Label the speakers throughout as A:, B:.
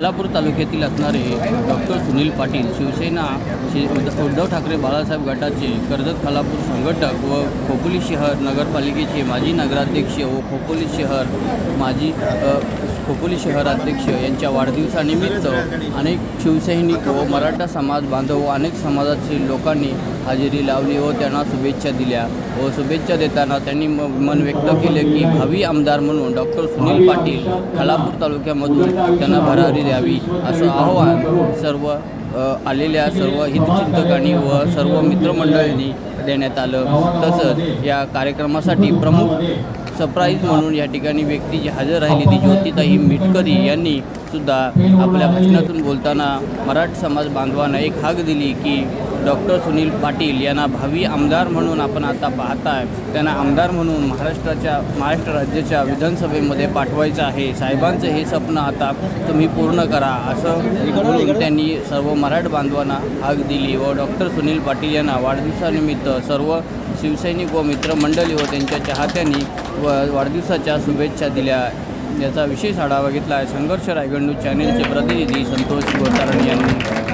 A: सोलापूर तालुक्यातील असणारे डॉक्टर सुनील पाटील शिवसेना शि उद्धव ठाकरे बाळासाहेब गटाचे कर्जत खालापूर संघटक व खोपोली शहर नगरपालिकेचे माजी नगराध्यक्ष व खोपोली शहर माजी खोपोली शहराध्यक्ष यांच्या वाढदिवसानिमित्त अनेक शिवसैनिक व मराठा समाज बांधव व अनेक समाजातील लोकांनी हजेरी लावली व त्यांना शुभेच्छा दिल्या व शुभेच्छा देताना त्यांनी म- मन व्यक्त केले की भावी आमदार म्हणून डॉक्टर सुनील पाटील खालापूर तालुक्यामधून त्यांना भरारी द्यावी असं आवाहन सर्व आलेल्या सर्व हितचिंतकांनी व सर्व मित्रमंडळींनी देण्यात आलं. तसंच या कार्यक्रमासाठी प्रमुख सरप्राईज म्हणून या ठिकाणी व्यक्ती जी हजर राहिली ती ज्योतिताई मिटकरी यांनी सुद्धा आपल्या भाषणातून बोलताना मराठा समाज बांधवांना एक हाक दिली की डॉक्टर सुनील पाटील यांना भावी आमदार म्हणून आपण आता पाहताय. त्यांना आमदार म्हणून महाराष्ट्राच्या महाराष्ट्र राज्याच्या विधानसभेमध्ये पाठवायचं आहे. साहेबांचं हे स्वप्न आता तुम्ही पूर्ण करा असं म्हणून त्यांनी सर्व मराठ बांधवांना हाक दिली व डॉक्टर सुनील पाटील यांना वाढदिवसानिमित्त सर्व शिवसैनिक व मित्रमंडळी व त्यांच्या चाहत्यांनी व वाढदिवसाच्या शुभेच्छा दिल्या. याचा विशेष आढावा घेतला आहे संघर्ष रायगड न्यूज चॅनेलचे प्रतिनिधी संतोष गोतारण यांनी.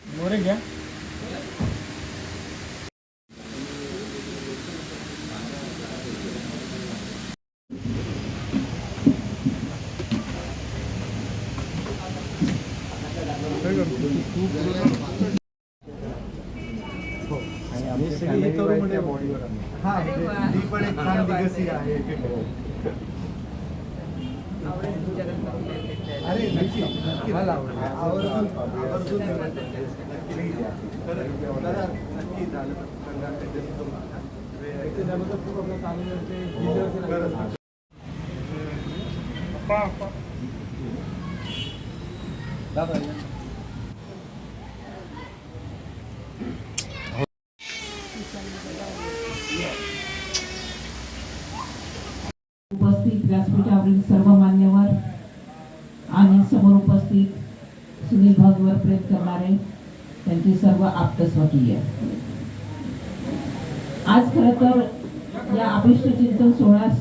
B: मोरे घ्या. हा legacy आहे. अरे नक्की. आवर्जून आवर्जून झालं खूप आपलं चांगलं ते जिल्ह्यावरती लागलं. पप्पा, पप्पा. दादा, या.
C: उपस्थित व्यासपीठावरील सर्व मान्यवर आणि समोर उपस्थित सुनील भागवर प्रेम करणारे त्यांचे सर्व आप्तस्वकीय आज खर तर या अभिष्ट चिंतन सोहळ्यास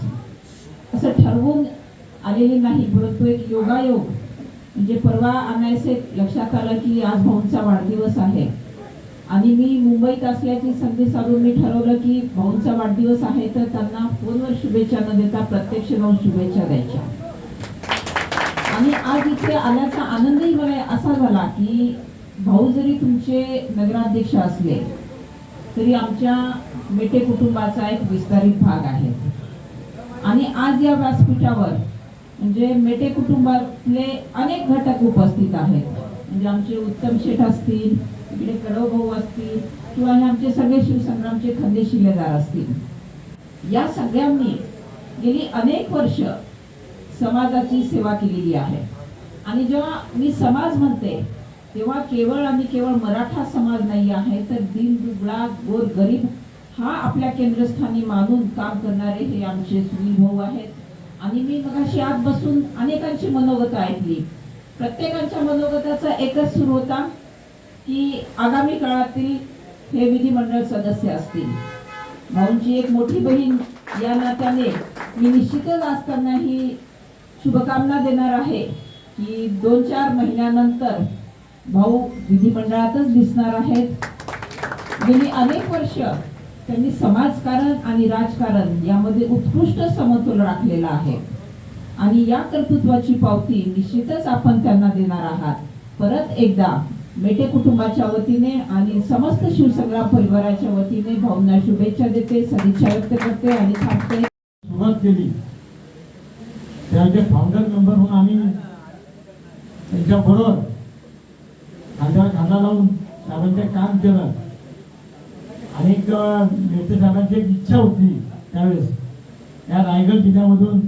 C: असं ठरवून आलेले नाही परंतु एक योगायोग म्हणजे परवा आणायचे लक्षात आलं की आज भाऊंचा वाढदिवस आहे. आणि मी मुंबईत असल्याची संधी साधून मी ठरवलं की भाऊंचा वाढदिवस आहे तर त्यांना फोनवर शुभेच्छा न देता प्रत्यक्ष जाऊन शुभेच्छा द्यायच्या. आणि आज इथे आल्याचा आनंदही मला असा झाला की भाऊ जरी तुमचे नगराध्यक्ष असले तरी आमच्या मेटे कुटुंबाचा एक विस्तारित भाग आहे. आणि आज या व्यासपीठावर म्हणजे मेटे कुटुंबातले अनेक घटक उपस्थित आहेत. म्हणजे आमचे उत्तम शेठ असतील इकडे कडव भाऊ असतील किंवा आमचे सगळे शिवसंग्रामचे खंदे शिलेदार असतील. या सगळ्यांनी गेली अनेक वर्ष समाजाची सेवा केलेली आहे. आणि जेव्हा मी समाज म्हणते तेव्हा केवळ आणि केवळ मराठा समाज नाही आहे तर दीन दुबळा गोर गरीब हा आपल्या केंद्रस्थानी मानून काम करणारे हे आमचे सुनील भाऊ आहेत. आणि मी मगाशी आत बसून अनेकांची मनोगत ऐकली. प्रत्येकांच्या मनोगताचा एकच सुरू होता की आगामी काळातील हे विधिमंडळ सदस्य असतील. भाऊंची एक मोठी बहीण या नात्याने मी निश्चितच असताना ही शुभकामना देणार आहे की दोन चार महिन्यानंतर भाऊ विधिमंडळातच दिसणार आहेत. गेली अनेक वर्ष त्यांनी समाजकारण आणि राजकारण यामध्ये उत्कृष्ट समतोल राखलेला आहे. आणि या कर्तृत्वाची पावती निश्चितच आपण त्यांना देणार आहात. परत एकदा मेटे कुटुंबाच्या वतीने आणि समस्त शिवसंग्राम परिवाराच्या वतीने भाऊंना शुभेच्छा देते सदिच्छा व्यक्त करते आणि थांबते.
D: सुरुवात केली. त्यांचे फाउंडर मेंबर म्हणून आम्ही त्यांच्या बरोबर खांद्यावर खांदा लावून साहेबांचे काम केलं. अनेक नेते साहेबांची एक इच्छा होती त्यावेळेस. या रायगड जिल्ह्यामधून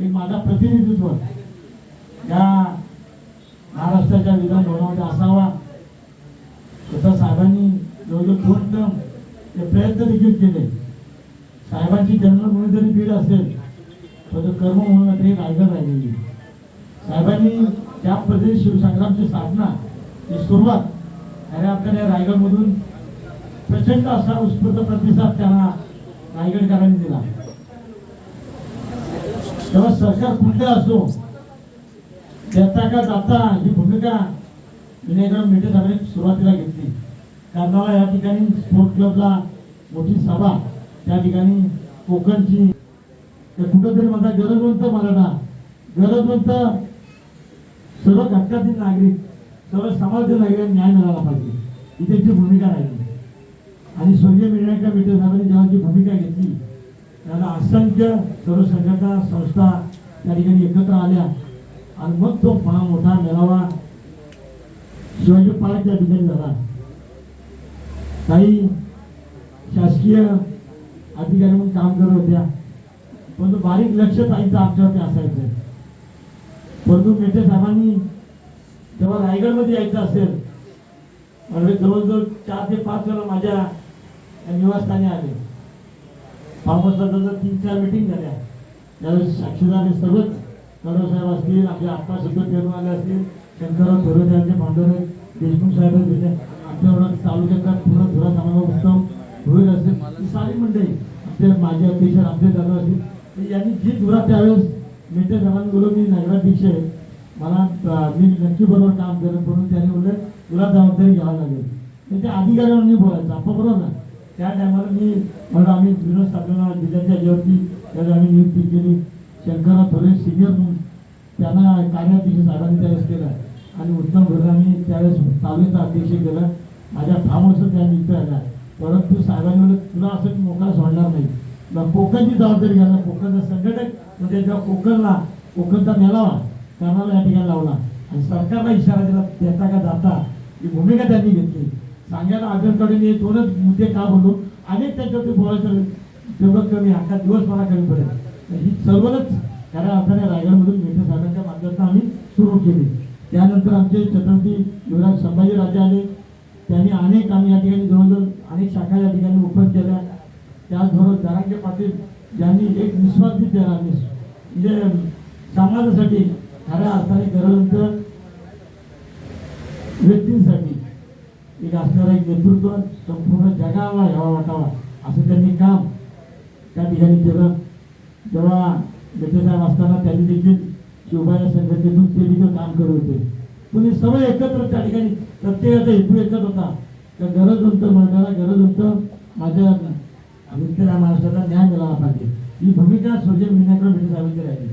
D: एक माझा प्रतिनिधित्व या महाराष्ट्राच्या विधानभवनामध्ये असावा स्वतः साहेबांनी जवळजवळ दोन टर्म ते प्रयत्न देखील केले. साहेबांची जन्मभूमी जरी बीड असेल तर म्हणून तरी रायगड राहिलेली. साहेबांनी त्या पद्धतीने शिवसंग्रामची स्थापना ही सुरुवात खऱ्या अर्थाने रायगडमधून प्रचंड असा उत्स्फूर्त प्रतिसाद त्यांना रायगडकरांनी दिला. तेव्हा सरकार कुठले असो त्याचा का जाता ही भूमिका विनायकराव मेटे साहेबांनी सुरुवातीला घेतली. कारणाला या ठिकाणी स्पोर्ट क्लबला मोठी सभा त्या ठिकाणी कोकणची. कुठंतरी माझा गरजवंत मराठा गरजवंत सर्व घटकातील नागरिक सर्व समाजातील नागरिकांना न्याय मिळाला पाहिजे. ही त्यांची भूमिका राहिली. आणि स्वर्गीय मिळण्याच्या मेटे साहेबांनी जेव्हा जी भूमिका घेतली त्याला असंख्य सर्व संघटना संस्था त्या ठिकाणी एकत्र आल्या. आणि मग तो फार मोठा मेळावा शिवाजी पार्क त्या ठिकाणी झाला. काही शासकीय अधिकारी म्हणून काम करत होत्या. परंतु बारीक लक्ष ताईचं आमच्यावरती असायचं. परंतु मेटे साहेबांनी जेव्हा रायगडमध्ये यायचं असेल म्हणजे जवळजवळ चार ते पाच वेळा माझ्या निवासस्थानी आले. फार्म तीन चार मिटिंग झाल्या. त्यावेळेस साक्षीदार हे सर्वच कदम साहेब असतील आपले आप्पा सुद्धा फिरून आले असतील शंकरराव थोरवे यांचे भांडवल देशमुख साहेब दिले आपल्याबरोबर तालुक्यातला पूर्ण थोडा चांगला उत्तम होईल असेल. सारी मंडळी आपले माझे अध्यक्ष आमचे दादा असतील. यांनी जी धुरा त्यावेळेस मेटे साहेबांनी बोललो मी नगराध्यक्ष आहे. मला मी नक्की बरोबर काम करेन म्हणून त्यांनी बोलले तुला जबाबदारी घ्यावं लागेल. त्यांच्या अधिकाऱ्यांनी बोलायचं आपण बरोबर ना? त्या टायमाला मी म्हणून आम्ही विनोद साधना जिल्ह्याच्या याच्यावरती त्याला आम्ही नियुक्ती केली. शंकरराव थोरे सिनियर म्हणून त्यांना कार्याध्यक्ष साहेबांनी त्यावेळेस केला. आणि उत्तम घोडे आम्ही त्यावेळेस तालुक्याचा अध्यक्ष केला. माझ्या फार्म हाऊस त्या नियुक्त आल्या परंतु साहेबांनी तुला असं मोकळा सोडणार नाही. तुला कोकणची जबाबदारी घ्यायला कोकणचा संघटक म्हणजे जेव्हा कोकणला कोकणचा मेळावा कर्नाला या ठिकाणी लावला. आणि सरकारला इशारा दिला देता का जाता? ही भूमिका त्यांनी घेतली. सांगायला आगरकडे हे दोनच मुद्दे का बोलू? अनेक त्याच्यावरती बोलायचं तेवढं कमी अख्खा दिवस मला कमी पडेल. तर ही सर्वच खऱ्या अर्थाने रायगडमधून मेटे साहेबांच्या माध्यमातून आम्ही सुरू केली. त्यानंतर आमचे छत्रपती युवराज संभाजी राजे आले. त्यांनी अनेक आम्ही या ठिकाणी जवळजवळ अनेक शाखा या ठिकाणी ओपन केल्या. त्याचबरोबर जरांगे पाटील यांनी एक निस्वार्थी त्याला म्हणजे समाजासाठी खऱ्या अर्थाने गरजवंत व्यक्तींसाठी एक असणारा एक नेतृत्व संपूर्ण जगावा घ्यावा वाटावा असं त्यांनी काम त्या ठिकाणी केलं. जेव्हा साहेब असताना त्यांनी देखील शिवबाया संघटनेतून ते देखील काम करत होते. पण सर्व एकत्र त्या ठिकाणी प्रत्येकाचा हेतू. एकच होता का गरजवंत मंडळाला होतं माझ्या विठ्ठल महाराष्ट्राला न्याय मिळाला पाहिजे. ही भूमिका स्वर्गीय विनायकराव मेटे साहेबांची राहिली.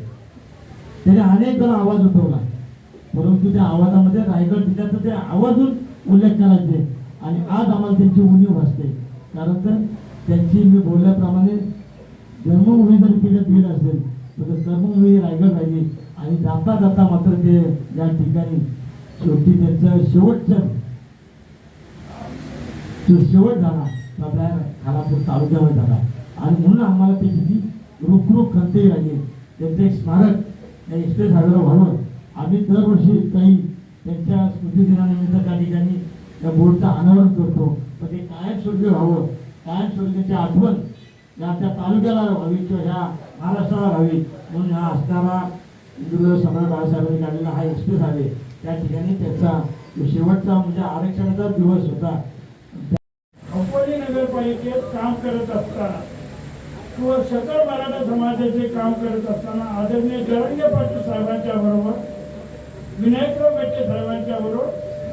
D: त्याने अनेक वेळा आवाज उठवला. परंतु त्या आवाजामध्ये रायगड जिल्ह्याचा ते आवाजून उल्लेख करायचे आणि आज आम्हाला त्यांची उणीव भासते. कारण तर त्यांची मी बोलल्याप्रमाणे जन्मभूमी जरी पिढ्यात बीड असेल तर कर्मभूमी रायगड राहिली. आणि जाता जाता मात्र ते या ठिकाणी शेवटी त्यांचं शेवटच्या जो शेवट झाला आपल्या खालापूर तालुक्यामध्ये झाला. आणि म्हणून आम्हाला ते ती रुखरुख खंतही राहिली त्यांचं एक स्मारक या एक्सप्रेस हायवेला व्हावं. आम्ही दरवर्षी काही त्यांच्या स्मृतिदिनानिमित्त त्या ठिकाणी त्या बोर्डचं अनावरण करतो. पण ते कायमस्वरूपी व्हावं. कायमस्वरूपी आठवण या त्या तालुक्याला व्हावी किंवा ह्या महाराष्ट्राला व्हावी म्हणून हा असणारा इंदुर सम्राट बाळासाहेबांनी काढलेला हा एक्सप्रेस आहे त्या ठिकाणी त्याचा शेवटचा म्हणजे आरक्षणाचा दिवस होता.
E: अकोले नगरपालिकेत काम करत असताना किंवा सकल मराठा समाजाचे काम करत असताना आदरणीय जरंगे पाटील साहेबांच्या बरोबर विनायकराव बेटे साहेबांच्या बरोबर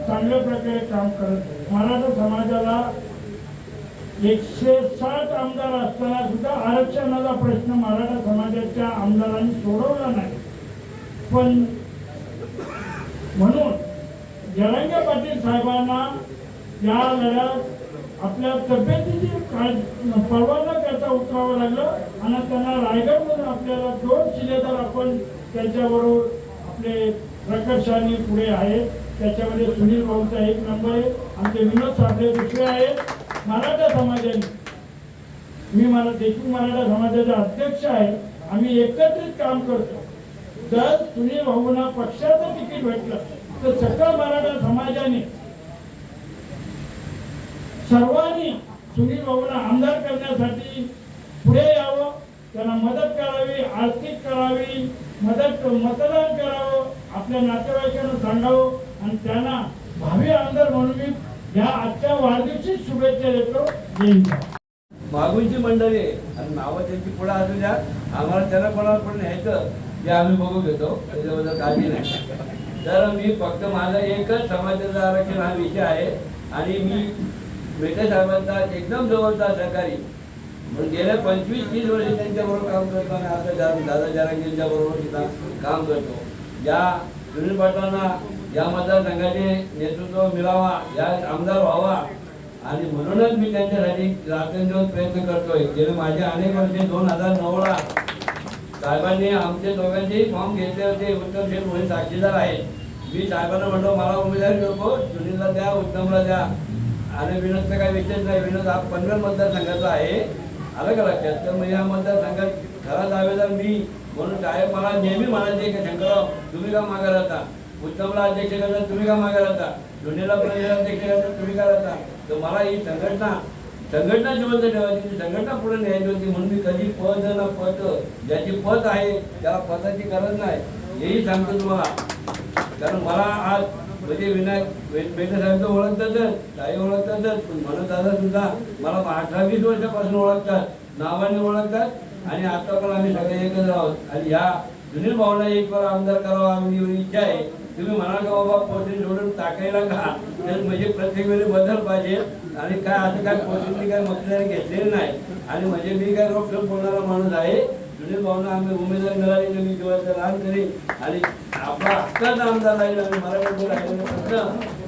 E: चांगल्या प्रकारे काम करत मराठा समाजाला एकशे साठ आमदार असताना सुद्धा आरक्षणाचा प्रश्न मराठा समाजाच्या आमदारांनी सोडवला नाही. पण म्हणून जरांगे पाटील साहेबांना या लढ्यात आपल्या तब्येतीची पर्वा न करता उतरावं लागलं आणि त्यांना रायगडमधून आपल्याला दोन शिलेदार आपण त्यांच्याबरोबर आपले प्रकर्षाने पुढे आहेत. त्याच्यामध्ये सुनील भाऊचा एक नंबर आहे. आमचे विनोद साबळे दुसरे आहेत. मराठा समाजाने मी मला देशमुख मराठा समाजाचा अध्यक्ष आहे. आम्ही एकत्रित काम करतो. जर सुनील भाऊंना पक्षाचं तिकीट भेटलं तर सकल मराठा समाजाने सर्वांनी सुनील भाऊंना आमदार करण्यासाठी पुढे यावं त्यांना मदत करावी आर्थिक करावी मदत मतदान करावं आपल्या नातेवाईकांना सांगावं आणि त्यांना भावी आमदार म्हणून मी या आजच्या वाढदिवशी शुभेच्छा देतो.
F: मागूनची मंडळी आणि नावं त्यांची पुढे असू द्या. आम्हाला त्यांना कोणाला पण न्यायचं ते आम्ही बघू घेतो. त्याच्याबद्दल काळजी नाही. तर मी फक्त माझा एकच समाजाचं आरक्षण हा विषय आहे. आणि मी मेटे साहेबांचा एकदम जवळचा सहकारी. पण गेल्या पंचवीस तीस वर्ष त्यांच्याबरोबर काम करतो आणि आता दादा जारांगीरच्या बरोबर सुद्धा काम करतो. या सुनील पाटलांना या मतदारसंघाचे नेतृत्व मिळावा या आमदार व्हावा. आणि म्हणूनच मी त्यांच्यासाठी रात्रंदिवस प्रयत्न करतोय. गेले माझे अनेक वर्षे दोन हजार नऊला साहेबांनी आमचे दोघांचेही फॉर्म घेतले होते. उत्तम शेठ म्हणून साक्षीदार आहे मी साहेबांना म्हणतो मला उमेदवारी नको सुनीलला द्या उत्तमला द्या. आणि विनोदचा काही विषय नाही. विनोद हा पनवेल मतदारसंघाचा आहे. आलं का लक्षात? तर मग या मतदारसंघात खरा दावेदार मी म्हणून साहेब मला नेहमी म्हणायचे की शंकरराव तुम्ही का मागे राहता? उत्तमला अध्यक्ष करता तुम्ही का मागे राहता? धोनीला प्रदेशाध्यक्ष करता तुम्ही का राहता? तर मला ही संघटना संघटना जिवंत ठेवायची संघटना पुढे न्यायची होती म्हणून मी कधी पद ना पद ज्याची पद आहे त्याला पदाची गरज नाही. हेही सांगतो तुम्हाला. कारण मला आज म्हणजे विनायक पेटे साहेब ओळखतातच ताई ओळखतातच पण म्हणून दादा सुद्धा मला अठरा वीस वर्षापासून ओळखतात. नावाने ओळखतात. आणि आता पण आम्ही सगळे एकत्र आहोत. आणि ह्या सुनील भाऊला एक वेळा आमदार करावा आम्ही इच्छा आहे. तुम्ही म्हणाल का बाबा पोटी जोडून टाकायला का? तर म्हणजे प्रत्येक वेळी बदल पाहिजे. आणि काय आता काय पोटींनी काय मतदार घेतलेले नाही. आणि म्हणजे मी काय रोख बोलणारा माणूस आहे. सुनील भाऊना आम्ही उमेदवार मिळाली तर मी जेव्हा लहान करी आणि आपला हक्काचा आमदार राहील आणि मराठी राहिलेले प्रश्न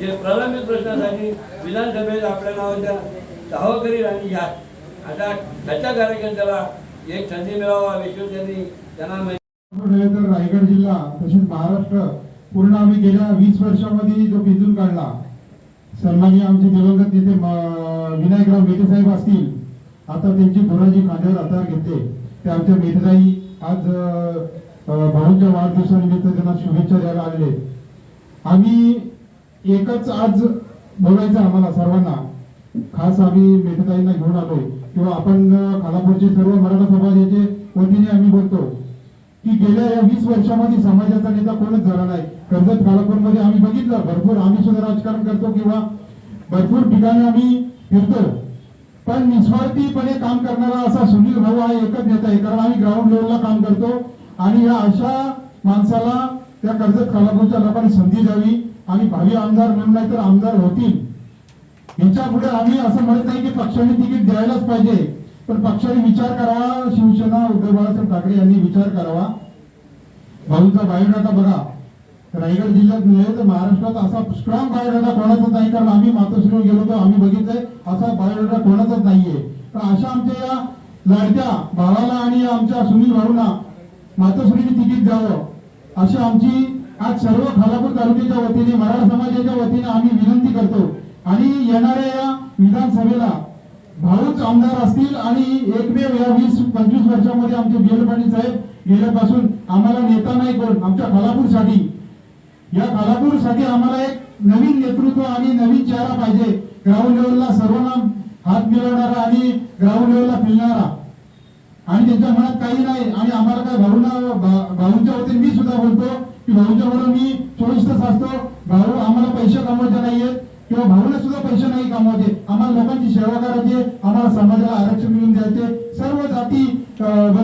F: जे प्रलंबित प्रश्नासाठी विधानसभेत आपल्या नावाच्या दावा करील आणि या. आता त्याच्या कार्यकर्त्याला एक संधी मिळावा विश्व त्यांनी त्यांना
G: रायगड जिल्हा तसेच महाराष्ट्र पूर्ण आम्ही गेल्या वीस वर्षामध्ये जो भिजून काढला सन्माननीय आमचे दिवंगत नेते विनायकराव मेटे साहेब असतील आता त्यांची गुराजी खांद्यावर आधार घेते ते आमच्या मेटेताई आज भाऊंच्या वाढदिवसानिमित्त त्यांना शुभेच्छा द्यायला आलेले आम्ही एकच आज बोलायचं आम्हाला सर्वांना. खास आम्ही मेटेताईंना घेऊन आलोय. किंवा आपण खालापूरचे सर्व मराठा समाजाचे वतीने आम्ही बोलतो की गेल्या या वीस वर्षामध्ये समाजाचा नेता कोणच झाला नाही. कर्जत कालापूरमध्ये आम्ही बघितलं भरपूर आम्ही सुद्धा राजकारण करतो किंवा भरपूर ठिकाणी आम्ही फिरतो. पण निस्वार्थीपणे काम करणारा असा सुनील भाऊ हा एकच नेता आहे कारण आम्ही ग्राउंड लेवलला काम करतो आणि या अशा माणसाला त्या कर्जत खालापूरच्या लोकांनी संधी द्यावी. आणि भावी आमदार म्हणून नाही तर आमदार होतील. यांच्या पुढे आम्ही असं म्हणत नाही की पक्षाने तिकीट द्यायलाच पाहिजे. पण पक्षाने विचार करावा शिवसेना उद्धव बाळासाहेब ठाकरे यांनी विचार करावा. भाऊचा बायोडाटा बघा. रायगड जिल्ह्यात नव्हे तर महाराष्ट्रात असा स्ट्रॉंग बायोडाटा कोणाचाच नाही कारण आम्ही मातोश्रीवर गेलो होतो आम्ही बघितलंय असा बायोडाटा कोणाचाच नाहीये. तर अशा आमच्या या लाडक्या भावाला आणि आमच्या सुनील भाऊंना मातोश्रीने तिकीट द्यावं अशी आमची आज सर्व खालापूर तालुक्याच्या वतीने मराठा समाजाच्या वतीने आम्ही विनंती करतो. आणि येणाऱ्या या विधानसभेला भाऊच आमदार असतील आणि एकमेव या वीस पंचवीस वर्षामध्ये आमचे बी पाटील साहेब गेल्यापासून आम्हाला नेता नाही कोण आमच्या खालापूरसाठी. या खालापूरसाठी आम्हाला एक नवीन नेतृत्व आणि नवीन चेहरा पाहिजे. ग्राउंड लेवलला सर्वांना हात मिळवणारा आणि ग्राउंड लेवलला फिरणारा. आणि त्यांच्या मनात काही नाही आणि आम्हाला काय भाऊना भाऊंच्या वतीने मी सुद्धा बोलतो की भाऊच्या बरोबर मी चोवीस तास असतो. भाऊ आम्हाला पैसे कमवायचे नाहीयेत किंवा भाऊला सुद्धा पैसे नाही कमवायचे. आम्हाला लोकांची सेवा करायची आम्हाला समाजाला आरक्षण मिळून द्यायचे. सर्व जाती अं,